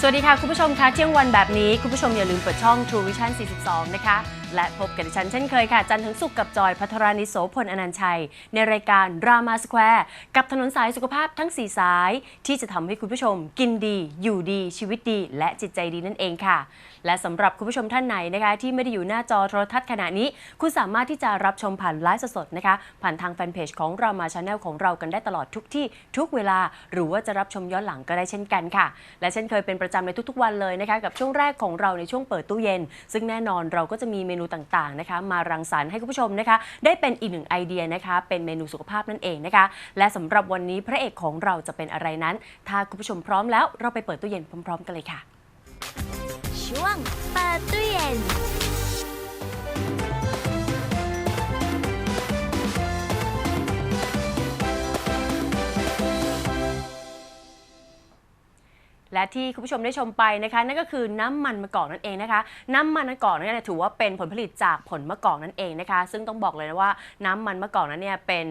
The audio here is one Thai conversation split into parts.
สวัสดีค่ะ คุณผู้ชมคะเที่ยงวันแบบนี้ คุณผู้ชมอย่าลืมเปิดช่อง True Vision 42 นะคะ และพบกับดิฉันเช่นเคยค่ะ จันทร์ถึงสุกกับจอยพัทรานิโสพลอนันชัย ในรายการรามาสแควร์กับถนนสายสุขภาพทั้ง 4 สาย ที่จะทำให้คุณผู้ชมกินดี อยู่ดีชีวิตดี และจิตใจดีนั่นเองค่ะ และสำหรับคุณผู้ชมท่านไหนนะคะที่ไม่ได้อยู่หน้าจอโทรทัศน์ขณะนี้ คุณสามารถที่จะรับชมผ่านไลฟ์สดๆนะคะ ผ่านทางแฟนเพจของเรามาชาแนลของเรากันได้ตลอดทุกที่ทุกเวลา หรือว่าจะรับชมย้อนหลังก็ได้เช่นกันค่ะ และเช่นเคยเป็นประจำในทุกๆวันเลยนะคะกับช่วงแรกของเราในช่วงเปิดตู้เย็น ซึ่งแน่นอนเราก็จะมีเมนูต่างๆนะคะ มารังสรรค์ให้คุณผู้ชมนะคะ ได้เป็นอีกหนึ่งไอเดียนะคะ เป็นเมนูสุขภาพนั่นเองนะคะ และสำหรับวันนี้พระเอกของเราจะเป็นอะไรนั้น ถ้าคุณผู้ชมพร้อมแล้วเราไปเปิดตู้เย็นพร้อม ๆ กันเลยค่ะ ช่วงเปิ และที่คุณผู้ชมได้ชมไปนะคะนั่นก็คือน้ำมันมะกอกนั่นเองนะคะ น้ำมันมะกอกนั้นเนี่ยถือว่าเป็นผลผลิตจากผลมะกอกนั่นเองนะคะ ซึ่งต้องบอกเลยนะว่าน้ำมันมะกอกนั้นเนี่ยเป็น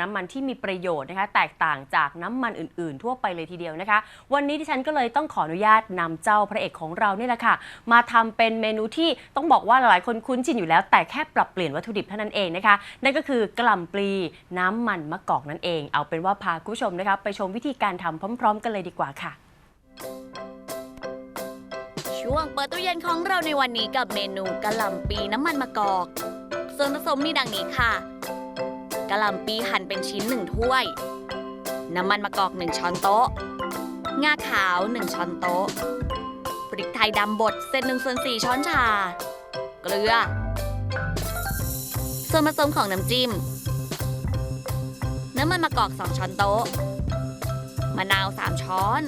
น้ำมันที่มีประโยชน์นะคะ แตกต่างจากน้ำมันอื่น ๆ ทั่วไปเลยทีเดียวนะคะ วันนี้ที่ฉันก็เลยต้องขออนุญาตนำเจ้าพระเอกของเราเนี่ยแหละค่ะ มาทำเป็นเมนูที่ต้องบอกว่าหลายๆคนคุ้นชินอยู่แล้ว แต่แค่ปรับเปลี่ยนวัตถุดิบเท่านั้นเองนะคะ นั่นก็คือกล่ำปลีน้ำมันมะกอกนั่นเอง เอาเป็นว่าพาคุณผู้ชมนะคะไปชมวิธีการทำพร้อม ๆ กันเลยดีกว่าค่ะ ช่วงเปิดตู้เย็นของเราในวันนี้กับเมนูกะหล่ำปีน้ำมันมะกอก ส่วนผสมมีดังนี้ค่ะกะหล่ำปีหั่นเป็นชิ้น1ถ้วย น้ำมันมะกอก1ช้อนโต๊ะ งาขาว1ช้อนโต๊ะพริกไทยดำบดเศษ1ส่วน4ช้อนชา เกลือ ส่วนผสมของน้ำจิ้ม น้ำมันมะกอก2ช้อนโต๊ะ มะนาว3ช้อน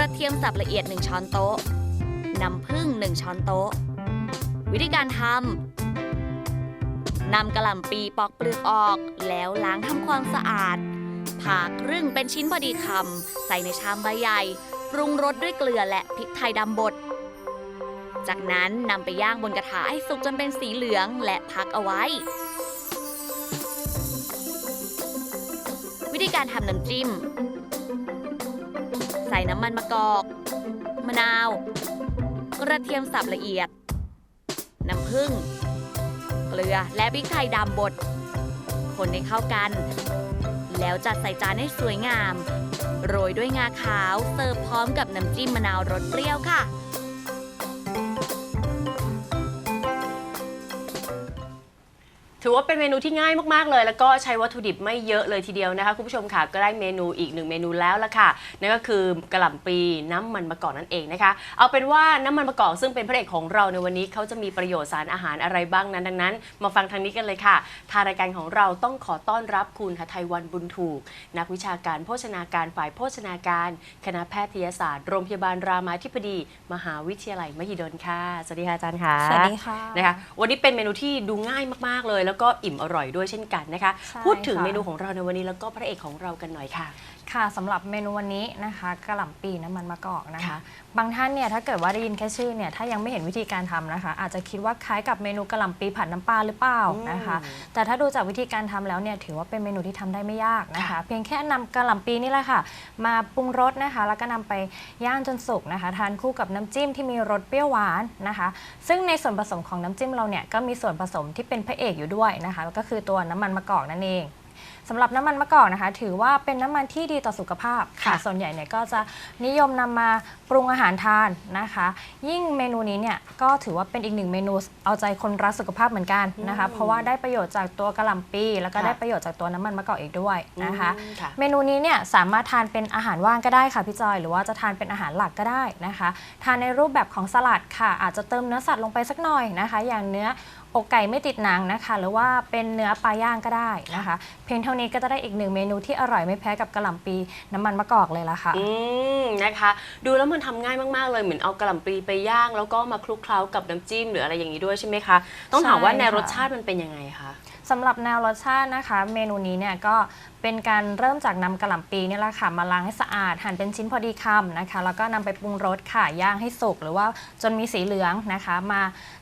ระเทียมสับละเอียด 1 ช้อนโต๊ะ น้ำผึ้ง 1 ช้อนโต๊ะ วิธีการทำนำกระหล่ำปีปอกเปลือกออก แล้วล้างทำความสะอาด ผ่าครึ่งเป็นชิ้นพอดีคำ ใส่ในชามใบใหญ่ ปรุงรสด้วยเกลือและพริกไทยดำบด จากนั้นนำไปย่างบนกระทะให้สุกจนเป็นสีเหลืองและพักเอาไว้ วิธีการทำน้ำจิ้ม น้ำมันมะกอก มะนาว กระเทียมสับละเอียด น้ำผึ้ง เกลือและพริกไทยดำบด คนให้เข้ากัน แล้วจัดใส่จานให้สวยงาม โรยด้วยงาขาว เสิร์ฟพร้อมกับน้ำจิ้มมะนาวรสเปรี้ยวค่ะ ถือว่าเป็นเมนูที่ง่ายมากๆเลย แล้วก็ใช้วัตถุดิบไม่เยอะเลยทีเดียวนะคะคุณผู้ชมค่ะก็ได้เมนูอีกหนึ่งเมนูแล้วละค่ะนั่นก็คือกระหล่ำปีน้ำมันมะกอกนั่นเองนะคะเอาเป็นว่าน้ำมันมะกอกซึ่งเป็นพระเอกของเราในวันนี้เขาจะมีประโยชน์สารอาหารอะไรบ้างนั้นดังนั้น มาฟังทางนี้กันเลยค่ะทางรายการของเราต้องขอต้อนรับคุณหทัยวันบุญถูก นักวิชาการโภชนาการฝ่ายโภชนาการ คณะแพทยศาสตร์โรงพยาบาลรามาธิบดี มหาวิทยาลัยมหิดลค่ะสวัสดีค่ะอาจารย์ค่ะสวัสดีค่ะนะคะวันนี้เป็นเมนูที่ดูง่ายมากๆเลยแล้วก็อิ่มอร่อยด้วยเช่นกันนะคะใช่พูดถึงค่ะเมนูของเราในวันนี้แล้วก็พระเอกของเรากันหน่อยค่ะ ค่ะสำหรับเมนูวันนี้นะคะกระหล่ำปีน้ำมันมะกอกนะคะ ค่ะบางท่านเนี่ยถ้าเกิดว่าได้ยินแค่ชื่อเนี่ยถ้ายังไม่เห็นวิธีการทำนะคะ อาจจะคิดว่าคล้ายกับเมนูกระหล่ำปีผัดน้ำปลาหรือเปล่านะคะแต่ถ้าดูจากวิธีการทำแล้วเนี่ยถือว่าเป็นเมนูที่ทำได้ไม่ยากนะคะ ค่ะ เพียงแค่นำกระหล่ำปีนี่แหละค่ะ มาปรุงรสนะคะ แล้วก็นำไปย่างจนสุกนะคะ ทานคู่กับน้ำจิ้มที่มีรสเปรี้ยวหวานนะคะ ซึ่งในส่วนผสมของน้ำจิ้มเราเนี่ยก็มีส่วนผสมที่เป็นพระเอกอยู่ด้วยนะคะก็คือตัวน้ำมันมะกอกนั่นเอง สำหรับน้ำมันมะกอกนะคะ ถือว่าเป็นน้ำมันที่ดีต่อสุขภาพค่ะค่ะ ส่วนใหญ่เนี่ยก็จะนิยมนำมาปรุงอาหารทานนะคะ ยิ่งเมนูนี้เนี่ยก็ถือว่าเป็นอีกหนึ่งเมนูเอาใจคนรักสุขภาพเหมือนกันนะคะ เพราะว่าได้ประโยชน์จากตัวกระหล่ำปีแล้วก็ค่ะได้ประโยชน์จากตัวน้ำมันมะกอกอีกด้วยนะคะอืมค่ะเมนูนี้เนี่ยสามารถทานเป็นอาหารว่างก็ได้ค่ะพี่จอย หรือว่าจะทานเป็นอาหารหลักก็ได้นะคะ ทานในรูปแบบของสลัดค่ะ อาจจะเติมเนื้อสัตว์ลงไปสักหน่อยนะคะ อย่างเนื้ออกไก่ไม่ติดหนังนะคะ หรือว่าเป็นเนื้อปลาย่างก็ได้นะคะ เพียงเท่านี้ก็จะได้อีกหนึ่งเมนูที่อร่อยไม่แพ้กับกระหล่ำปีน้ำมันมะกอกเลยล่ะค่ะ อืมนะคะ ดูแล้วมันทำง่ายมากๆเลยเหมือนเอากระหล่ำปลีไปย่าง แล้วก็มาคลุกเคล้ากับน้ำจิ้มหรืออะไรอย่างนี้ด้วยใช่ไหมคะ ต้องถามว่าใช่ในค่ะ รสชาติมันเป็นยังไงคะ สำหรับแนวรสชาตินะคะ เมนูนี้เนี่ยก็เป็นการเริ่มจากนำกระหล่ำปีเนี่ยแหละค่ะมาล้างให้สะอาด หั่นเป็นชิ้นพอดีคำนะคะ แล้วก็นำไปปรุงรสค่ะย่างให้สุกหรือว่าจนมีสีเหลืองนะคะ มา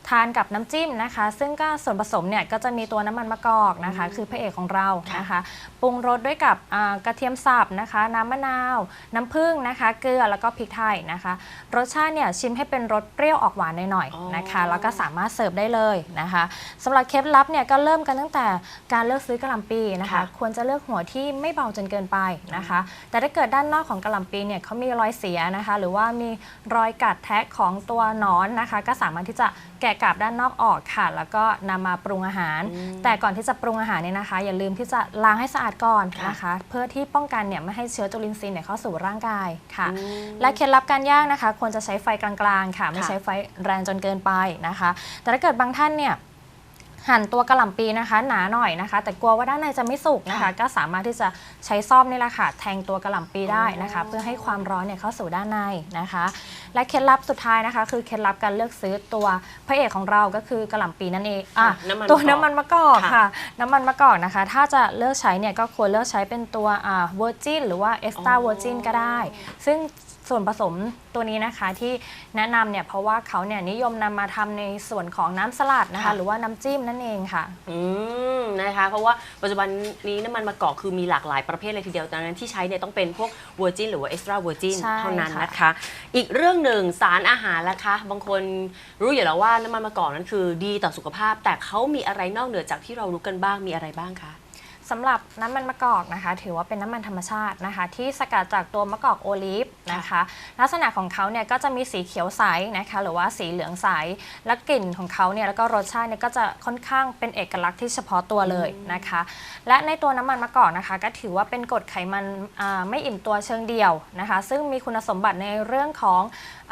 ทานกับน้ำจิ้มนะคะ ซึ่งก็ส่วนผสมเนี่ยก็จะมีตัวน้ำมันมะกอกนะคะ คือพระเอกของเรานะคะ ปรุงรสด้วยกับอ่ากระเทียมสับนะคะ น้ำมะนาว น้ำผึ้งนะคะ เกลือแล้วก็พริกไทยนะคะ รสชาติเนี่ยชิมให้เป็นรสเปรี้ยวออกหวานหน่อยอ๋อๆนะคะ แล้วก็สามารถเสิร์ฟได้เลยนะคะสำหรับเคล็ดลับเนี่ยก็เริ่มกันตั้งแต่การเลือกซื้อกระหล่ำปีนะคะค่ะควรจะเลือกหัวที่ไม่เบาจนเกินไปนะคะ แต่ถ้าเกิดด้านนอกของกระหล่ำปีเนี่ยเขามีรอยเสียนะคะ หรือว่ามีรอยกัดแทะของตัวหนอนนะคะ ก็สามารถที่จะแกะกาบด้านนอกออกค่ะ แล้วก็นำมาปรุงอาหาร แต่ก่อนที่จะปรุงอาหารเนี่ยนะคะ อย่าลืมที่จะล้างให้สะอาดก่อนนะคะ เพื่อที่ป้องกันเนี่ยไม่ให้เชื้อจุลินทรีย์เนี่ยเข้าสู่ร่างกายค่ะอืมและเคล็ดลับการย่างนะคะ ควรจะใช้ไฟกลางๆ ค่ะ ไม่ค่ะใช้ไฟแรงจนเกินไปนะคะ แต่ถ้าเกิดบางท่านเนี่ย หั่นตัวกระหล่ำปีนะคะ หนาหน่อยนะคะ แต่กลัวว่าด้านในจะไม่สุกนะคะค่ะก็สามารถที่จะใช้ซ่อมนี่แหละค่ะ แทงตัวกระหล่ำปีได้นะคะ เพื่อให้ความร้อนเนี่ยเข้าสู่ด้านในนะคะ และเคล็ดลับสุดท้ายนะคะ คือเคล็ดลับการเลือกซื้อตัวพระเอกของเราก็คือกระหล่ำปีนั่นเองอะน้ำมันตัวมะกอกน้ำมันมะกอกค่ะค่ะ น้ำมันมะกอกนะคะ ถ้าจะเลือกใช้เนี่ยก็ควรเลือกใช้เป็นตัวอ่าเวอร์จินหรือว่าเอ็กซ์ตร้าเวอร์จินก็ได้ ซึ่ง ส่วนผสมตัวนี้นะคะที่แนะนำเนี่ยเพราะว่าเขาเนี่ยนิยมนำมาทำในส่วนของน้ำสลัดนะคะ ค่ะ หรือว่าน้ำจิ้มนั่นเองค่ะ อืมนะคะ เพราะว่าปัจจุบันนี้น้ำมันมะกอกคือมีหลากหลายประเภทเลยทีเดียวดังนั้นที่ใช้เนี่ยต้องเป็นพวกเวอร์จินหรือว่าเอ็กซ์ตร้าเวอร์จินใช่เท่านั้นค่ะนะคะ อีกเรื่องหนึ่งสารอาหารล่ะคะ บางคนรู้อยู่แล้วว่าน้ำมันมะกอกนั้นคือดีต่อสุขภาพ แต่เขามีอะไรนอกเหนือจากที่เรารู้กันบ้างมีอะไรบ้างคะ สำหรับน้ำมันมะกอกนะคะ ถือว่าเป็นน้ำมันธรรมชาตินะคะ ที่สกัดจากตัวมะกอกโอลีฟนะคะ ลักษณะของเขาเนี่ยก็จะมีสีเขียวใสนะคะ หรือว่าสีเหลืองใสและกลิ่นของเขาเนี่ยแล้วก็รสชาติเนี่ยก็จะค่อนข้างเป็นเอกลักษณ์ที่เฉพาะตัวเลยนะคะ และในตัวน้ำมันมะกอกนะคะ ก็ถือว่าเป็นกรดไขมันอ่าไม่อิ่มตัวเชิงเดียวนะคะ ซึ่งมีคุณสมบัติในเรื่องของ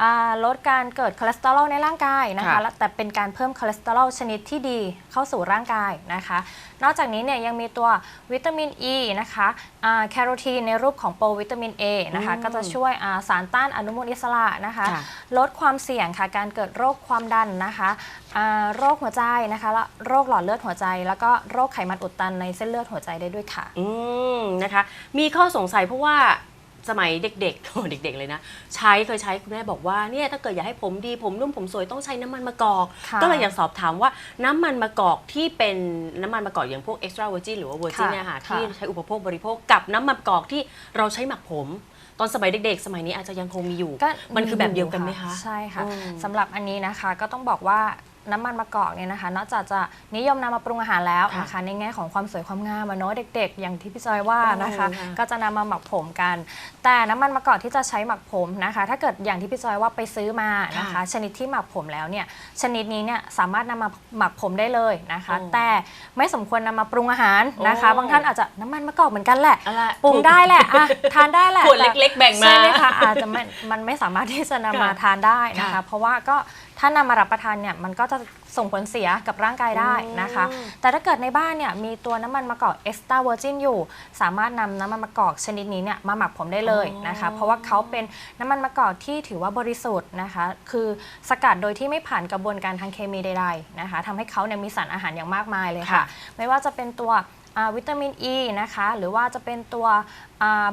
อาลดการเกิดคอเลสเตอรอลในร่างกายนะคะค่ะและแต่เป็นการเพิ่มคอเลสเตอรอลชนิดที่ดีเข้าสู่ร่างกายนะคะ นอกจากนี้เนี่ยยังมีตัววิตามินอ e ีนะคะอ่าแคโรทีนในรูปของโปรวิตามิน A นะคะอืมก็จะช่วยอ่าสารต้านอนุมูลอิสระนะคะค่ะลดความเสี่ยงค่ะการเกิดโรคความดันนะคะอ่าโรคหัวใจนะคะและโรคหลอดเลือดหัวใจ แล้วก็โรคไขมันอุดตันในเส้นเลือดหัวใจได้ด้วยค่ะ อืมนะคะ มีข้อสงสัยเพราะว่า สมัยเด็กๆโอ้เด็ก ๆ เลยนะ ใช้เคยใช้คุณแม่บอกว่าเนี่ยถ้าเกิดอยากให้ผมดีผมนุ่มผมสวยต้องใช้น้ำมันมะกอก ค่ะก็เลยอยากสอบถามว่าน้ำมันมะกอกที่เป็นน้ำมันมะกอกอย่างพวก extra virgin หรือว่า virgin ค่ะเนี่ยค่ะค่ะ ที่ใช้อุปโภคบริโภคกับน้ำมันมะกอกที่เราใช้หมักผม ตอนสมัยเด็กๆ สมัยนี้อาจจะยังคงมีอยู่ ก็มันคือแบบเดียวกันไหมคะ ใช่ค่ะอืมสำหรับอันนี้นะคะก็ต้องบอกว่า น้ำมันมะกอกเนี่ยนะคะนอกจากจะนิยมนำมาปรุงอาหารแล้วนะคะในแง่ของความสวยความงามอะเนาะเด็ก ๆ อย่างที่พี่จอยว่านะคะโอ้ค่ะก็จะนำมาหมักผมกัน แต่น้ำมันมะกอกที่จะใช้หมักผมนะคะ ถ้าเกิดอย่างที่พี่จอยว่าไปซื้อมานะคะ ค่ะชนิดที่หมักผมแล้วเนี่ยชนิดนี้เนี่ยสามารถนำมาหมักผมได้เลยนะคะ โอ้แต่ไม่สมควรนำมาปรุงอาหารนะคะ โอ้ บางท่านอาจจะน้ำมันมะกอกเหมือนกันแหละอะไรปรุงได้แหละอะทานได้แหละขวดเล็กๆแบ่งมา ใช่ไหมคะอาจจะไม่มันไม่สามารถที่จะนำมาค่ะทานได้นะคะ ค่ะเพราะว่าก็ ถ้านำมารับประทานเนี่ยมันก็จะส่งผลเสียกับร่างกายได้นะคะอืมแต่ถ้าเกิดในบ้านเนี่ยมีตัวน้ำมันมะกอกเอ็กซ์ตร้าเวอร์จินอยู่ สามารถนำน้ำมันมะกอกชนิดนี้เนี่ยมาหมักผมได้เลยนะคะอ๋อเพราะว่าเขาเป็นน้ำมันมะกอกที่ถือว่าบริสุทธิ์นะคะ คือสกัดโดยที่ไม่ผ่านกระบวนการทางเคมีใดๆนะคะทำให้เขาเนี่ยมีสารอาหารอย่างมากมายเลยค่ะค่ะไม่ว่าจะเป็นตัวอ่าวิตามินอ e ีนะคะ หรือว่าจะเป็นตัว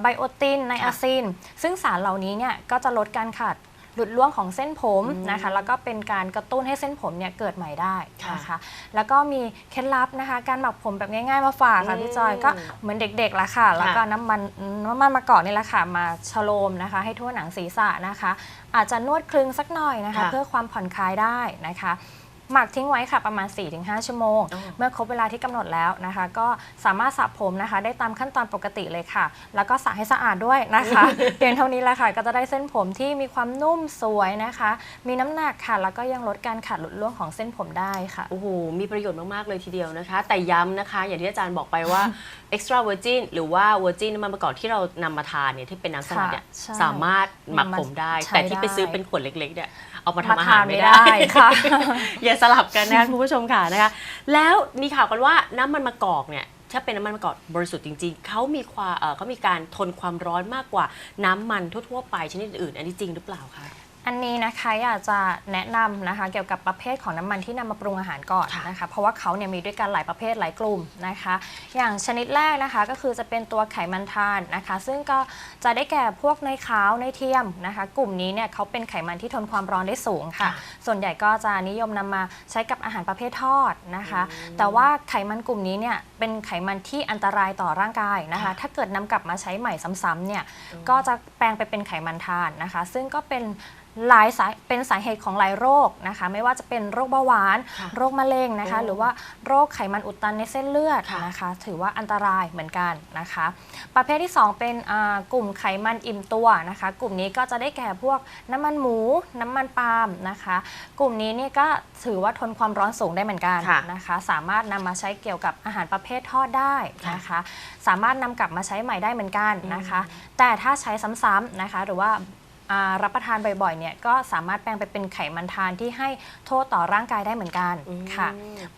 ไบโอตินไนอาซิน ซึ่งสารเหล่านี้เนี่ยก็จะลดการขาด หลุดร่วงของเส้นผมอืมนะคะ แล้วก็เป็นการกระตุ้นให้เส้นผมเนี่ยเกิดใหม่ได้ค่ะนะคะ แล้วก็มีเคล็ดลับนะคะ การหมักผมแบบง่าย ๆ มาฝากค่ะอืมพี่จอยก็เหมือนเด็กๆละค่ะ แล้วก็น้ำมันน้ำมันมะกอกนี่แหละค่ะมาชโลมนะคะ ให้ทั่วหนังศีรษะนะคะ อาจจะนวดคลึงสักหน่อยนะคะค่ะเพื่อความผ่อนคลายได้นะคะ หมักทิ้งไว้ค่ะประมาณ 4-5 ชั่วโมงอ๋อเมื่อครบเวลาที่กำหนดแล้วนะคะ ก็สามารถสระผมนะคะ ได้ตามขั้นตอนปกติเลยค่ะ แล้วก็สระให้สะอาดด้วยนะคะเพียงเท่านี้แหละค่ะ ก็จะได้เส้นผมที่มีความนุ่มสวยนะคะ มีน้ำหนักค่ะ แล้วก็ยังลดการขาดหลุดร่วงของเส้นผมได้ค่ะโอ้โหมีประโยชน์มากๆเลยทีเดียวนะคะ แต่ย้ำนะคะ อย่างที่อาจารย์บอกไปว่า extra virgin หรือว่า virgin น้ำมันมะกอกที่เรานำมาทานเนี่ยที่เป็นน้ำสลัดเนี่ยค่ะใช่สามารถหมักผมได้ใช้แต่ที่ไปได้ซื้อเป็นขวดเล็กๆเนี่ยเอามามาทำอาทาหารนไม่ไม่ได้ได้ค่ะอย่าสลับกันนะคะคุณผู้ชมค่ะนะคะ แล้วมีข่าวกันว่าน้ำมันมะกอกเนี่ยถ้าเป็นน้ำมันมะกอกบริสุทธิ์จริงๆเขามีความเอ่อเขามีการทนความร้อนมากกว่าน้ำมันทั่วๆไปชนิดอื่น อันนี้จริงหรือเปล่าคะ อันนี้นะคะอยากจะแนะนำนะคะเกี่ยวกับประเภทของน้ำมันที่นำมาปรุงอาหารก่อนค่ะนะคะ เพราะว่าเขาเนี่ยมีด้วยกันหลายประเภทหลายกลุ่มนะคะ อย่างชนิดแรกนะคะก็คือจะเป็นตัวไขมันทานนะคะ ซึ่งก็จะได้แก่พวกเนยขาวเนยเทียมนะคะ กลุ่มนี้เนี่ยเขาเป็นไขมันที่ทนความร้อนได้สูงค่ะค่ะส่วนใหญ่ก็จะนิยมนำมาใช้กับอาหารประเภททอดนะคะ แต่ว่าไขมันกลุ่มนี้เนี่ยเป็นไขมันที่อันตรายต่อร่างกายนะคะค่ะถ้าเกิดนำกลับมาใช้ใหม่ซ้ำๆเนี่ยก็จะแปลงไปเป็นไขมันทานนะคะ ซึ่งก็เป็นหลายสาเป็นสาเหตุของหลายโรคนะคะ ไม่ว่าจะเป็นโรคเบาหวาน ค่ะโรคมะเร็งนะคะ โอ้หรือว่าโรคไขมันอุดตันในเส้นเลือดค่ะ นะคะ ถือว่าอันตรายเหมือนกันนะคะ ประเภทที่ 2 เป็นอ่ากลุ่มไขมันอิ่มตัวนะคะ กลุ่มนี้ก็จะได้แก่พวกน้ำมันหมู น้ำมันปาล์มนะคะ กลุ่มนี้เนี่ยก็ถือว่าทนความร้อนสูงได้เหมือนกันค่ะ นะคะ สามารถนำมาใช้เกี่ยวกับอาหารประเภททอดได้นะคะ สามารถนำกลับมาใช้ใหม่ได้เหมือนกันนะคะ แต่ถ้าใช้ซ้ำๆนะคะ หรือว่าอ่า รับประทานบ่อยๆเนี่ยก็สามารถแปลงไปเป็นไขมันทานที่ให้โทษต่อร่างกายได้เหมือนกันอืมค่ะ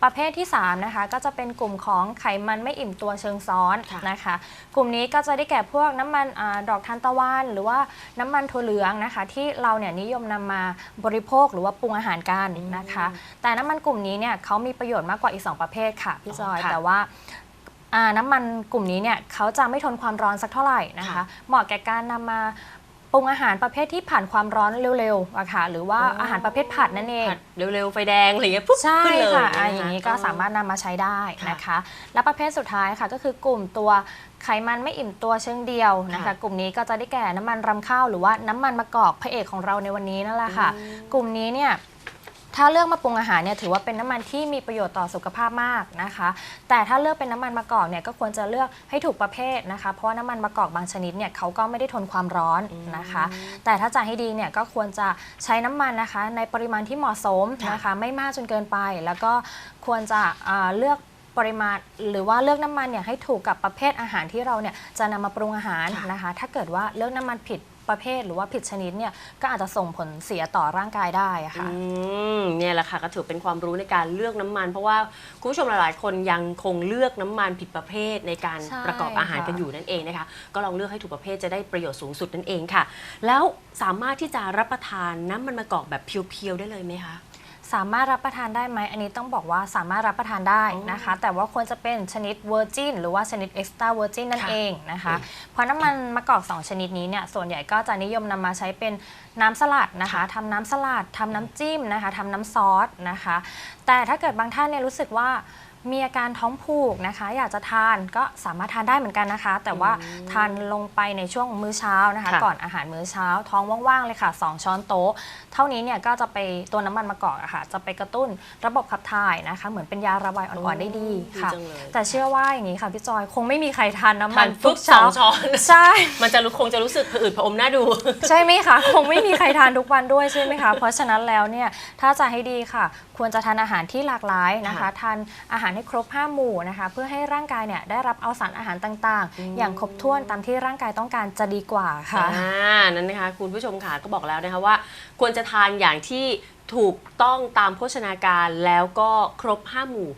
ประเภทที่3นะคะก็จะเป็นกลุ่มของไขมันไม่อิ่มตัวเชิงซ้อนค่ะนะคะ กลุ่มนี้ก็จะได้แก่พวกน้ำมันอาดอกทานตะวัน หรือว่าน้ำมันถั่วเหลืองนะคะ ที่เราเนี่ยนิยมนำมาบริโภคหรือว่าปรุงอาหารกันนะคะ แต่น้ำมันกลุ่มนี้เนี่ยเขามีประโยชน์มากกว่าอีก 2 ประเภทค่ะพี่จอยค่ะแต่ว่าอ่าน้ำมันกลุ่มนี้เนี่ยเขาจะไม่ทนความร้อนสักเท่าไหร่นะคะค่ะเหมาะแก่การนำมา ปรุงอาหารประเภทที่ผ่านความร้อนเร็วๆอะค่ะหรือว่าอ๋อออาหารประเภทผัดนั่นเอง ผัดเร็วๆ ไฟแดงอะไรอย่างเงี้ยปุ๊บใช่ขึ้นเลยค่ะนอ่าอย่างนี้ก็สามารถนำมาใช้ได้ค่ะนะคะ และประเภทสุดท้ายค่ะก็คือกลุ่มตัวไขมันไม่อิ่มตัวเชิงเดียวนะคะ ค่ะกลุ่มนี้ก็จะได้แก่น้ำมันรำข้าวหรือว่าน้ำมันมะกอกพระเอกของเราในวันนี้นั่นแหละค่ะอืมกลุ่มนี้เนี่ย ถ้าเลือกมาปรุงอาหารเนี่ยถือว่าเป็นน้ำมันที่มีประโยชน์ต่อสุขภาพมากนะคะ แต่ถ้าเลือกเป็นน้ำมันมะกอกเนี่ยก็ควรจะเลือกให้ถูกประเภทนะคะ เพราะว่าน้ำมันมะกอกบางชนิดเนี่ยเขาก็ไม่ได้ทนความร้อนนะคะ แต่ถ้าจะให้ดีเนี่ยก็ควรจะใช้น้ำมันนะคะ ในปริมาณที่เหมาะสมนะคะ ไม่มากจนเกินไป แล้วก็ควรจะเลือกปริมาณหรือว่าเลือกน้ำมันเนี่ยให้ถูกกับประเภทอาหารที่เราเนี่ยจะนำมาปรุงอาหารนะคะ ถ้าเกิดว่าเลือกน้ำมันผิด ประเภทหรือว่าผิดชนิดเนี่ยก็อาจจะส่งผลเสียต่อร่างกายได้อะค่ะ อืมเนี่ยแหละค่ะก็ถือเป็นความรู้ในการเลือกน้ำมัน เพราะว่าคุณผู้ชมหลายๆ คนยังคงเลือกน้ำมันผิดประเภทในการใช่ประกอบอาหารค่ะกันอยู่นั่นเองนะคะก็ลองเลือกให้ถูกประเภทจะได้ประโยชน์สูงสุดนั่นเองค่ะ แล้วสามารถที่จะรับประทานน้ำมันมะกอกแบบเพียวๆได้เลยไหมคะ สามารถรับประทานได้ไหมอันนี้ต้องบอกว่าสามารถรับประทานได้นะคะ แต่ว่าควรจะเป็นชนิดเวอร์จินหรือว่าชนิดเอ็กซ์ตร้าเวอร์จินนั่นค่ะเองนะคะอืมเพราะน้ำมันมะกอก 2 ชนิดนี้เนี่ยส่วนใหญ่ก็จะนิยมนำมาใช้เป็นน้ำสลัดนะคะค่ะทำน้ำสลัดทำน้ำจิ้มนะคะทำน้ำซอสนะคะ แต่ถ้าเกิดบางท่านเนี่ยรู้สึกว่า มีอาการท้องผูกนะคะ อยากจะทานก็สามารถทานได้เหมือนกันนะคะ แต่ว่าทานลงไปในช่วงมื้อเช้านะคะ ค่ะก่อนอาหารมื้อเช้า ท้องว่างๆเลยค่ะ 2 ช้อนโต๊ะ เท่านี้เนี่ยก็จะไปตัวน้ำมันมะกอกอะค่ะ จะไปกระตุ้นระบบขับถ่ายนะคะ เหมือนเป็นยาระบายอ่อนๆได้ดีค่ะ จังเลย แต่เชื่อว่าอย่างนี้ค่ะพี่จอยคงไม่มีใครทานน้ำมัทานนทุปุ๊กบสอเช้างช้อน ใช่ มันจะรู้คงจะรู้สึกผะอืดผะอมหน้าดู ใช่ไหมคะ คงไม่มีใครทานทุกวันด้วยใช่ไหมคะ เพราะฉะนั้นแล้วเนี่ยถ้าจะให้ดีค่ะ ควรจะทานอาหารที่หลากหลายนะคะค่ะทานอาหารให้ครบห้าหมู่นะคะ เพื่อให้ร่างกายเนี่ยได้รับเอาสารอาหารต่างๆ อย่างครบถ้วนตามที่ร่างกายต้องการจะดีกว่าค่ะอ่านั่นนะคะ คุณผู้ชมค่ะก็บอกแล้วนะคะว่า ควรจะทานอย่างที่ถูกต้องตามโภชนาการแล้วก็ครบห้าหมู่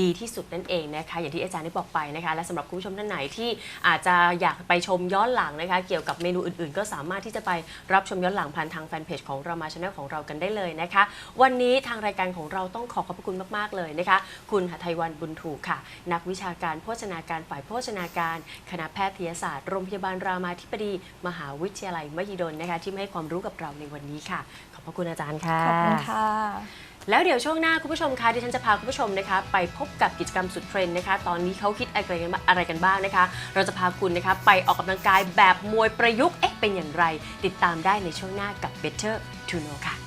ดีที่สุดนั่นเองนะคะอย่างที่อาจารย์ได้บอกไปนะคะและสำหรับคุณผู้ชมท่านไหนที่อาจจะอยากไปชมย้อนหลังนะคะเกี่ยวกับเมนูอื่นๆ ก็สามารถที่จะไปรับชมย้อนหลังผ่านทางแฟนเพจของเรามาช n แนลของเรากันได้เลยนะคะ วันนี้ทางรายการของเราต้องขอขอบพระคุณมากๆเลยนะคะ คุณหทัยวันบุญถูกค่ะ นักวิชาการโภชนาการฝ่ายโภชนาการ คณะแพทยศาสตร์โรงพยาบาลรามาธิบดี มหาวิทยาลัยมหิดลนะคะที่มาให้ความรู้กับเราในวันนี้ค่ะ ขอบพระคุณอาจารย์ค่ะขอบคุณค่ะ แล้วเดี๋ยวช่วงหน้าคุณผู้ชมคะดิฉันจะพาคุณผู้ชมนะคะ ไปพบกับกิจกรรมสุดเทรนด์นะคะ ตอนนี้เขาคิดอะไรกันบ้างอะไรกันบ้างนะคะ เราจะพาคุณนะคะไปออกกำลังกายแบบมวยประยุกต์เอ๊ะเป็นอย่างไร ติดตามได้ในช่วงหน้ากับ Better to Know ค่ะ